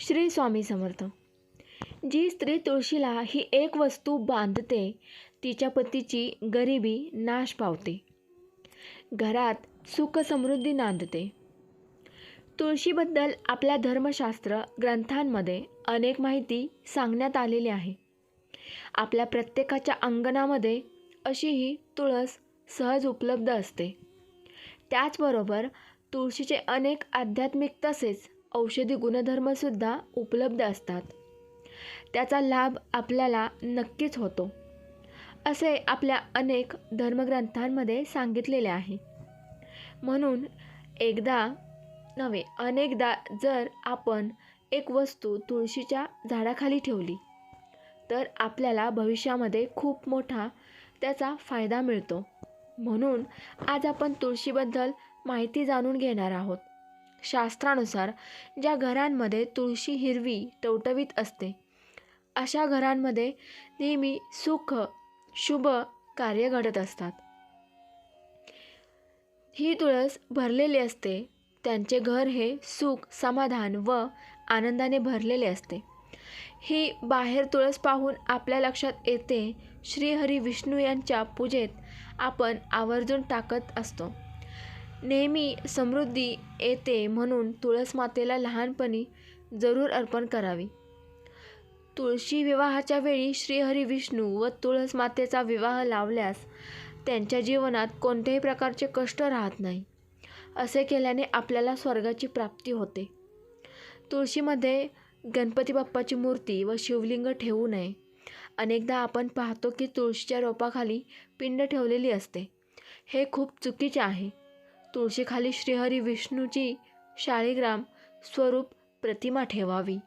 श्री स्वामी समर्थ. जी स्त्री तुळशीला ही एक वस्तू बांधते तिच्या पतीची गरिबी नाश पावते. घरात सुख समृद्धी नांदते. तुळशीबद्दल आपल्या धर्मशास्त्र ग्रंथांमध्ये अनेक माहिती सांगण्यात आलेली आहे. आपल्या प्रत्येकाच्या अंगणामध्ये अशी ही तुळस सहज उपलब्ध असते. त्याचबरोबर तुळशीचे अनेक आध्यात्मिक तसेच औषधी गुणधर्मसुद्धा उपलब्ध असतात. त्याचा लाभ आपल्याला नक्कीच होतो असे आपल्या अनेक धर्मग्रंथांमध्ये सांगितलेले आहे. म्हणून एकदा नव्हे अनेकदा जर आपण एक वस्तू तुळशीच्या झाडाखाली ठेवली तर आपल्याला भविष्यामध्ये खूप मोठा त्याचा फायदा मिळतो. म्हणून आज आपण तुळशीबद्दल माहिती जाणून घेणार आहोत. शास्त्रानुसार ज्या घरांमध्ये तुळशी हिरवी टवटवीत असते अशा घरांमध्ये नेहमी सुख शुभ कार्य घडत असतात. ही तुळस भरलेली असते. त्यांचे घर हे सुख समाधान व आनंदाने भरलेले असते. ही बाहेर तुळस पाहून आपल्या लक्षात येते. श्रीहरी विष्णू यांच्या पूजेत आपण आवर्जून टाकत असतो. नेहमी समृद्धी येते म्हणून तुळस मातेला लहानपणी जरूर अर्पण करावी. तुळशी विवाहाच्या वेळी श्रीहरी विष्णू व तुळस मातेचा विवाह लावल्यास त्यांच्या जीवनात कोणत्याही प्रकारचे कष्ट राहत नाही असे केल्याने आपल्याला स्वर्गाची प्राप्ती होते. तुळशीमध्ये गणपती बाप्पाची मूर्ती व शिवलिंग ठेवू नये. अनेकदा आपण पाहतो की तुळशीच्या रोपाखाली पिंड ठेवलेली असते. हे खूप चुकीचे आहे. तुळशीखाली श्रीहरी विष्णूची शाळीग्राम स्वरूप प्रतिमा ठेवावी.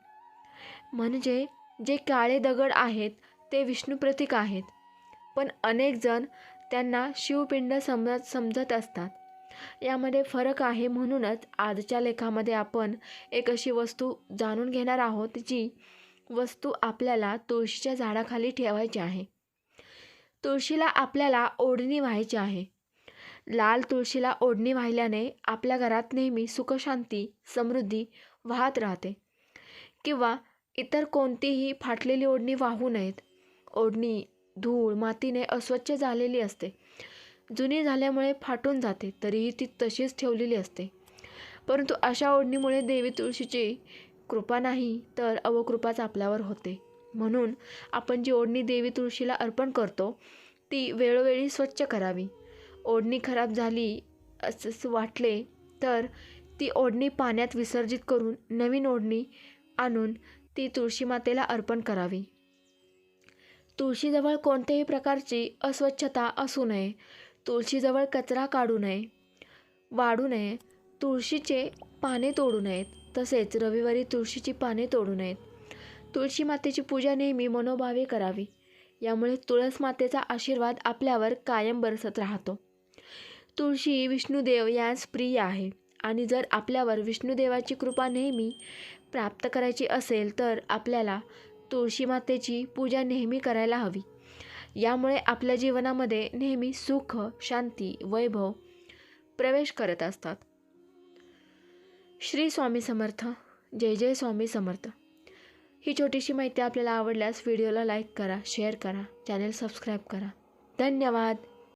म्हणजे जे काळे दगड आहेत ते विष्णू प्रतीक आहेत. पण अनेक जण त्यांना शिवपिंड समजत समजत असतात. यामध्ये फरक आहे म्हणूनच आजच्या लेखामध्ये आपण एक अशी वस्तू जाणून घेणार आहोत जी वस्तू आपल्याला तुळशीच्या झाडाखाली ठेवायची आहे. तुळशीला आपल्याला ओढणी व्हायची आहे. लाल तुळशीला ओढणी वाहिल्याने आपल्या घरात नेहमी सुखशांती समृद्धी वाहत राहते. किंवा इतर कोणतीही फाटलेली ओढणी वाहू नयेत. ओढणी धूळ मातीने अस्वच्छ झालेली असते. जुनी झाल्यामुळे फाटून जाते तरीही ती तशीच ठेवलेली असते. परंतु अशा ओढणीमुळे देवी तुळशीची कृपा नाही तर अवकृपाच आपल्यावर होते. म्हणून आपण जी ओढणी देवी तुळशीला अर्पण करतो ती वेळोवेळी स्वच्छ करावी. ओढणी खराब झाली असं वाटले तर ती ओढणी पाण्यात विसर्जित करून नवीन ओढणी आणून ती तुळशी मातेला अर्पण करावी. तुळशीजवळ कोणत्याही प्रकारची अस्वच्छता असू नये. तुळशीजवळ कचरा काढू नये. वाढू नये. तुळशीचे पाने तोडू नयेत. तसेच रविवारी तुळशीची पाने तोडू नयेत. तुळशी मातेची पूजा नेहमी मनोभावे करावी. यामुळे तुळस मातेचा आशीर्वाद आपल्यावर कायम बरसत राहतो. तुळशी विष्णुदेव यास प्रिय आहे. आणि जर आपल्यावर विष्णुदेवाची कृपा नेहमी प्राप्त करायची असेल तर आपल्याला तुळशी मातेची पूजा नेहमी करायला हवी. यामुळे आपल्या जीवनामध्ये नेहमी सुख शांती वैभव प्रवेश करत असतात. श्री स्वामी समर्थ. जय जय स्वामी समर्थ. ही छोटीशी माहिती आपल्याला आवडल्यास व्हिडिओला लाईक करा शेअर करा चॅनेल सबस्क्राईब करा. धन्यवाद.